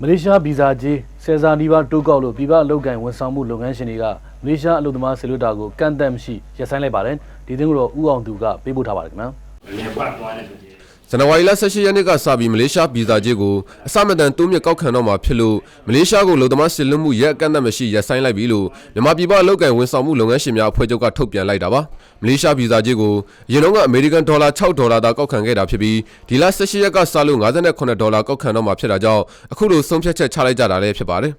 မလေးရှားဗီဇာကြီးဆယ်စာနီးပါးတိုးကောက်လို့ပြည်ပအလုပ်ကင်ဝန်ဆောင်မှုလုပ်ငန်းရှင်တွေကမလေးရှားအလုပ်သမားဆေလွတ်တာကိုကန့်သက်မရှိရပ်ဆိုင်းလိုက်ပါတယ်ဒီသတင်းကိုတော့ဥအောင်သူကပေးပို့ထားပါတယ်ခင်ဗျာ။ငယ်ခွတ်သွားတဲ့သူကြီး ဇန်နဝါရီလ18ရက်နေ့ကစပြီးမလေးရှားဗီဇာကြေးကိုအစမတန်တိုးမြင့်ကောက်ခံတော့မှာဖြစ်လို့မလေးရှားကိုလုံသမားစစ်လွတ်မှုရက်အကန့်အသတ်မရှိရပ်ဆိုင်းလိုက်ပြီလို့မြန်မာပြည်ပအလုပ်ကိုင်ဝန်ဆောင်မှုလုပ်ငန်းရှင်များအဖွဲ့ချုပ်ကထုတ်ပြန်လိုက်တာပါမလေးရှားဗီဇာကြေးကိုအရင်တော့ကအမေရိကန်ဒေါ်လာ6ဒေါ်လာသာကောက်ခံခဲ့တာဖြစ်ပြီးဒီလ18ရက်ကစလို့58ဒေါ်လာကောက်ခံတော့မှာဖြစ်တာကြောင့်အခုလိုဆုံးဖြတ်ချက်ချလိုက်ကြတာလည်းဖြစ်ပါတယ်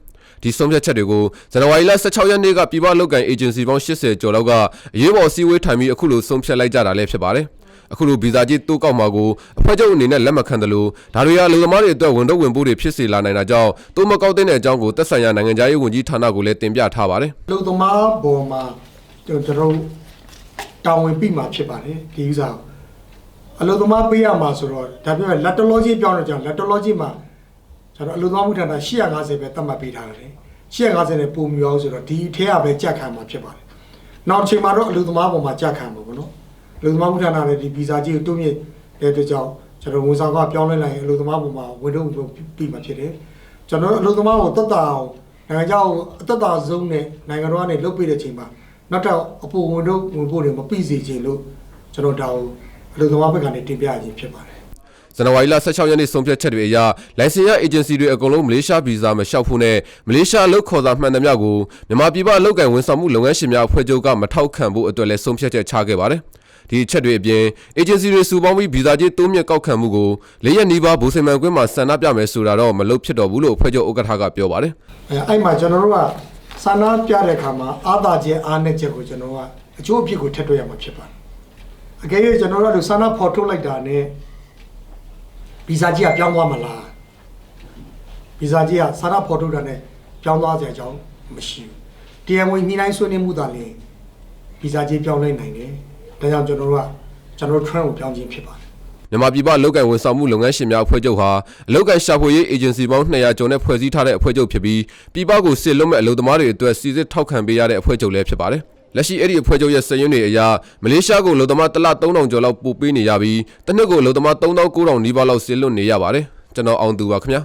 ဒီဆုံးဖြတ်ချက်တွေကိုဇန်နဝါရီလ16ရက်နေ့ကပြည်ပအလုပ်ကိုင်အေဂျင်စီပေါင်း80ကျော်လောက်ကအေးပေါ်အစည်းအဝေးထိုင်ပြီးအခုလိုဆုံးဖြတ်လိုက်ကြတာလည်းဖြစ်ပါတယ် အခုလိုဗီဇာကြီးတိုးကောက်မှာကိုအဖွဲ့ချုပ်အနေနဲ့လက်မခံတယ်လို့ဒါတွေဟာလူသမားတွေအတွက်ဝန်တော့ဝင်ပို့တွေဖြစ်စေလာနိုင်တာကြောင့်တိုးမကောက်တဲ့အကြောင်းကိုသက်ဆိုင်ရာနိုင်ငံသားရေးဝန်ကြီးဌာနကိုလည်းတင်ပြထားပါတယ်လူသမားပေါ်မှာကျွန်တော်တို့တာဝန်ပြီးမှာဖြစ်ပါတယ်ဒီဥစ္စာကိုအလုပ်သမားပေးရမှာဆိုတော့ဒါပြောရင် laterology ပြောင်းတော့ကြောင့် laterology မှာကျွန်တော်အလုပ်သမားမှုဌာန850ပဲသတ်မှတ်ပေးထားတယ်850နဲ့ပုံမျိုးဆိုတော့ဒီထဲကပဲကြက်ခံမှာဖြစ်ပါတယ်နောက်တစ်ချိန်မှာတော့အလုပ်သမားပေါ်မှာကြက်ခံမှာပေါ့နော်အ လုပ်သမားမှုဌာနလည်းဒီဗီဇာကြီးကိုတိုးမြင့်တဲ့အတွက်ကြောင့်ကျွန်တော်ဝန်ဆောင်ကပြောင်းလဲလိုက်ရင်အလုပ်သမားပေါ်မှာဝန်တော့ပြီးမှာဖြစ်တယ်ကျွန်တော်တို့အလုပ်သမားကိုတက်တာအောင်နိုင်ငံခြားကိုအသက်တာဆုံးနဲ့နိုင်ငံတော်ကနေလုတ်ပေးတဲ့ချိန်မှာနောက်တော့အပေါ်ဝန်တော့ဝင်ဖို့တွေမပြီးစေချင်လို့ကျွန်တော်ဒါကိုအလုပ်သမားဘက်ကနေတင်ပြခြင်းဖြစ်ပါတယ်ဇန်နဝါရီလ16ရက်နေ့ဆုံးဖြတ်ချက်တွေအရလိုင်စင်ရအေဂျင်စီတွေအကုန်လုံးမလေးရှားဗီဇာမလျှောက်ဖို့နဲ့မလေးရှားအလုပ်ခေါ်စာမှန်သမျှကိုမြန်မာပြည်ပအလုပ်ကိုင်ဝန်ဆောင်မှုလုပ်ငန်းရှင်များအဖွဲ့ချုပ်ကမထောက်ခံဖို့အတွက်လည်းဆုံးဖြတ်ချက်ချခဲ့ပါတယ်။ ဒီအချက်တွေအပြင်အေဂျင်စီတွေစုပေါင်းပြီးဗီဇာကြေးတိုးမြင့်ကောက်ခံမှုကိုလေးရက်နီးပါးဘူစိန်မန်ကွင်းမှာဆန္ဒပြမယ်ဆိုတာတော့မလုပ်ဖြစ်တော့ဘူးလို့အဖွဲ့ချုပ်ဥက္ကဋ္ဌကပြောပါတယ်အဲအဲ့မှာကျွန်တော်တို့ကစာနာပြတဲ့အခါမှာအာသာချက်အားနဲ့ချက်ကိုကျွန်တော်ကအကျိုးအဖြစ်ကိုထည့်တွက်ရမှာဖြစ်ပါတယ်အကယ်၍ကျွန်တော်တို့ကစာနာဖော်ထုတ်လိုက်တာနဲ့ဗီဇာကြီးကပြောင်းသွားမလားဗီဇာကြီးကစာနာဖော်ထုတ်တာနဲ့ပြောင်းသွားစရာအကြောင်းမရှိဘူးတရားဝင်ညှိနှိုင်းဆွေးနွေးမှုသာလျှင်ဗီဇာကြီးပြောင်းလဲနိုင်တယ် ဒါကြောင့်ကျွန်တော်တို့ကကျွန်တော်တို့ trend ကိုပြောင်းခြင်းဖြစ်ပါတယ်။မြန်မာပြည်ပအလုပ်ကိုင်ဝန်ဆောင်မှုလုပ်ငန်းရှင်များအဖွဲ့ချုပ်ဟာအလုပ်ကိုင်ရှာဖွေရေးအေဂျင်စီပေါင်း200ကျော်နဲ့ဖွဲ့စည်းထားတဲ့အဖွဲ့ချုပ်ဖြစ်ပြီးပြည်ပကိုစစ်လွတ်မဲ့အလုပ်သမားတွေအတွက်စီစစ်ထောက်ခံပေးရတဲ့အဖွဲ့ချုပ်လည်းဖြစ်ပါတယ်။လက်ရှိအဲ့ဒီအဖွဲ့ချုပ်ရဲ့စည်ရင်းတွေအရမလေးရှားကိုလုံသမားတစ်လ3000ကျော်လောက်ပို့ပေးနေရပြီးတစ်နှစ်ကိုလုံသမား3900နီးပါးလောက်စစ်လွတ်နေရပါတယ်ကျွန်တော်အောင်သူပါခင်ဗျာ